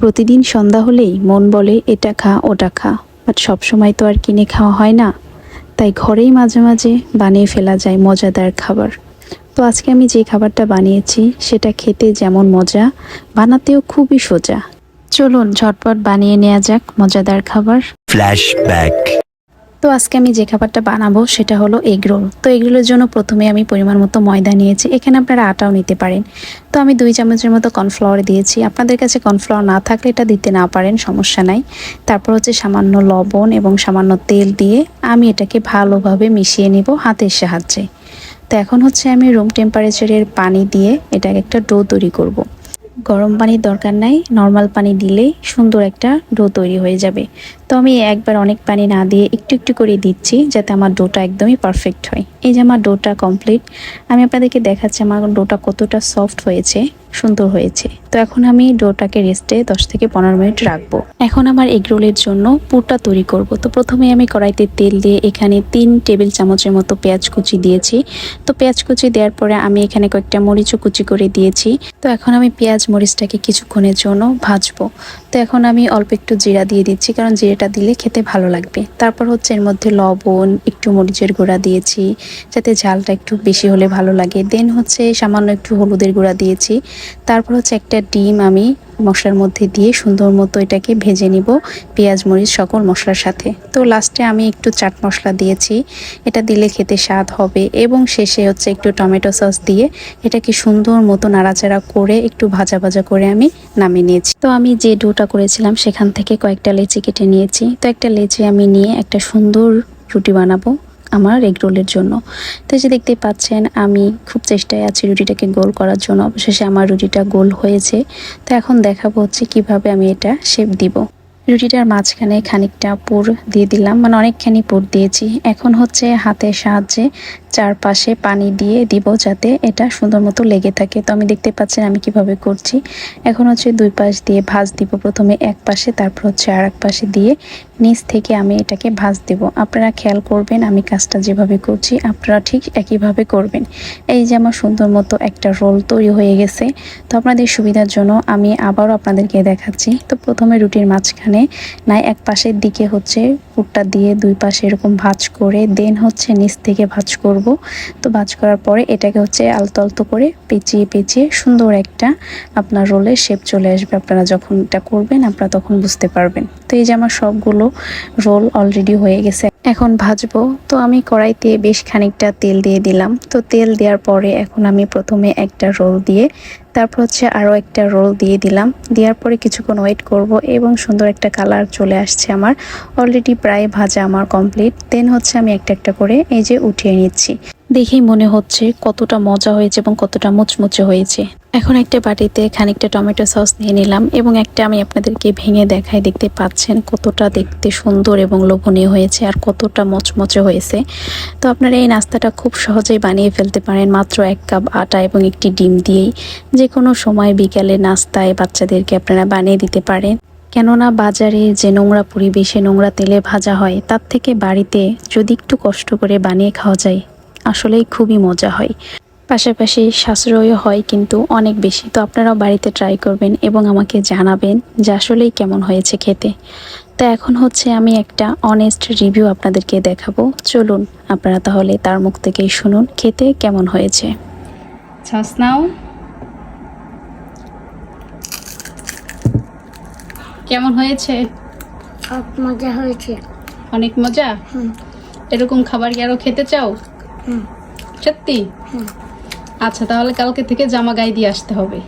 প্রতিদিন সন্ধ্যা হলেই মন বলে, এটা খা, ওটা খা। বাট সবসময় তো আর কিনে খাওয়া হয় না। তাই ঘরেই মাঝে মাঝে বানিয়ে ফেলা যায় মজাদার খাবার। তো আজকে আমি যে খাবারটা বানিয়েছি, সেটা খেতে যেমন মজা, বানাতেও খুবই সোজা। চলুন, ঝটপট বানিয়ে নেওয়া যাক মজাদার খাবার। Flashback. তো আজকে আমি যে খাবারটা বানাবো সেটা হলো এগ রোল। তো এগ রোলের জন্য প্রথমে আমি পরিমাণ মতো ময়দা নিয়েছি। এখানে আপনারা আটাও নিতে পারেন। তো আমি দুই চামচের মতো কর্নফ্লাওয়ার দিয়েছি। আপনাদের কাছে কর্নফ্লাওয়ার না থাকলে এটা দিতে না পারেন, সমস্যা নাই। তারপর হচ্ছে সামান্য লবণ এবং সামান্য তেল দিয়ে আমি এটাকে ভালোভাবে মিশিয়ে নিব হাতের সাহায্যে। তো এখন হচ্ছে আমি রুম টেম্পারেচারের পানি দিয়ে এটাকে একটা ডো তৈরি করব। গরম পানির দরকার নাই নর্মাল পানি দিলেই সুন্দর একটা ডো তৈরি হয়ে যাবে। তো আমি একবার অনেক পানি না দিয়ে একটু একটু করে দিচ্ছি যাতে আমার ডোটা একদমই পারফেক্ট হয়। এই যে আমার ডোটা কমপ্লিট আমি আপনাদেরকে দেখাচ্ছি আমার ডোটা কতটা সফট হয়েছে। সুন্দর হয়েছে। তো এখন আমি ডোটাকে রেস্টে দশ থেকে পনেরো মিনিট রাখব। এখন আমার এগ রোলের জন্য পুরটা তৈরি করব। তো প্রথমে আমি কড়াইতে তেল দিয়ে এখানে তিন টেবিল চামচের মতো পেঁয়াজ কুচি দিয়েছি। তো পেঁয়াজ কুচি দেওয়ার পরে আমি এখানে কয়েকটা মরিচও কুচি করে দিয়েছি। তো এখন আমি পেঁয়াজ মরিচটাকে কিছুক্ষণের জন্য ভাজবো। তো এখন আমি অল্প একটু জিরা দিয়ে দিচ্ছি, কারণ জিরাটা দিলে খেতে ভালো লাগবে। তারপর হচ্ছে এর মধ্যে লবণ, একটু মরিচের গুঁড়া দিয়েছি, যাতে ঝালটা একটু বেশি হলে ভালো লাগে। দেন হচ্ছে সামান্য একটু হলুদের গুঁড়া দিয়েছি। তারপর হচ্ছে একটা ডিম আমি মশলার মধ্যে দিয়ে সুন্দর মতো এটাকে ভেজে নিব, পেঁয়াজ, মরিচ, সকল মশলার সাথে। তো লাস্টে আমি একটু চাট মশলা দিয়েছি, এটা দিলে খেতে স্বাদ হবে এবং শেষে হচ্ছে একটু টমেটো সস দিয়ে এটাকে সুন্দর মতো নাড়াচাড়া করে একটু ভাজা ভাজা করে আমি নামিয়ে নিয়েছি। তো আমি যে ডোটা করেছিলাম সেখান থেকে কয়েকটা লেচি কেটে নিয়েছি। তো একটা লেচি আমি নিয়ে একটা সুন্দর রুটি বানাবো। আমার এগ রোলের জন্য। তো যে দেখতে পাচ্ছেন, আমি খুব চেষ্টায় আছি রুটিটাকে গোল করার জন্য। অবশেষে আমার রুটিটা গোল হয়েছে। তো এখন দেখাবো হচ্ছে কীভাবে আমি এটা শেপ দিব। রুটিটার মাঝখানে খানিকটা পুর দিয়ে দিলাম মানে অনেকখানি পুর দিয়েছি। এখন হচ্ছে হাতের সাহায্যে চারপাশে পানি দিয়ে দিব যাতে এটা সুন্দর মতো লেগে থাকে। তো আমি দেখতে পাচ্ছেন আমি কীভাবে করছি। এখন হচ্ছে দুই পাশ দিয়ে ভাজ দিব প্রথমে এক পাশে, তারপর হচ্ছে আর পাশে দিয়ে নিচ থেকে আমি এটাকে ভাঁজ দেব। আপনারা খেয়াল করবেন, আমি কাজটা যেভাবে করছি, আপনারা ঠিক একইভাবে করবেন। এই যে আমার সুন্দর মতো একটা রোল তৈরি হয়ে গেছে। তো আপনাদের সুবিধার জন্য আমি আবারও আপনাদেরকে দেখাচ্ছি। তো প্রথমে রুটির মাঝখানে নাই, এক পাশের দিকে হচ্ছে পুরটা দিয়ে দুই পাশে এরকম ভাঁজ করে, দেন হচ্ছে নিচ থেকে ভাঁজ করব। তো ভাঁজ করার পরে এটাকে হচ্ছে আলতো আলতো করে পেঁচিয়ে পেঁচিয়ে সুন্দর একটা আপনার রোলের শেপ চলে আসবে। আপনারা যখন এটা করবেন, আপনারা তখন বুঝতে পারবেন। তো এই যে আমার সবগুলো রোল অলরেডি হয়ে গেছে। এখন ভাজবো। তো আমি কড়াইতে বেশ খানিকটা তেল দিয়ে দিলাম। তো তেল দেওয়ার পরে এখন আমি প্রথমে একটা রোল দিয়ে, তারপর হচ্ছে আরও একটা রোল দিয়ে দিলাম। দেওয়ার পরে কিছুক্ষণ ওয়েট করব এবং সুন্দর একটা কালার চলে আসছে আমার। অলরেডি প্রায় ভাজা আমার কমপ্লিট দেন হচ্ছে আমি একটা একটা করে এই যে উঠিয়ে নিচ্ছি। দেখেই মনে হচ্ছে কতটা মজা হয়েছে এবং কতটা মুচমুচে হয়েছে। এখন একটা বাটিতে খানিকটা টমেটো সস নিয়ে নিলাম এবং একটা আমি আপনাদেরকে ভেঙে দেখাই দেখতে পাচ্ছেন কতটা দেখতে সুন্দর এবং লোভনীয় হয়েছে আর কতটা মচমচে হয়েছে। তো আপনারা এই নাস্তাটা খুব সহজেই বানিয়ে ফেলতে পারেন মাত্র এক কাপ আটা এবং একটি ডিম দিয়েই। যে কোনো সময় বিকালে নাস্তায় বাচ্চাদেরকে আপনারা বানিয়ে দিতে পারেন। কেননা বাজারে যে নোংরা পরিবেশে নোংরা তেলে ভাজা হয়, তার থেকে বাড়িতে যদি একটু কষ্ট করে বানিয়ে খাওয়া যায় আসলেই খুবই মজা হয়। পাশাপাশি সাশ্রয়ও হয় কিন্তু অনেক বেশি। তো আপনারাও বাড়িতে ট্রাই করবেন এবং আমাকে জানাবেন যে আসলেই কেমন হয়েছে খেতে। তো এখন হচ্ছে আমি একটা অনেস্ট রিভিউ আপনাদেরকে দেখাবো। চলুন আপনারা তাহলে তার মুখ থেকেই শুনুন খেতে কেমন হয়েছে। কেমন হয়েছে? মজা হয়েছে। অনেক মজা? এরকম খাবার কি আরও খেতে চাও? সত্যি? আচ্ছা তাহলে কালকে থেকে জামা গায়ে দিয়ে আসতে হবে।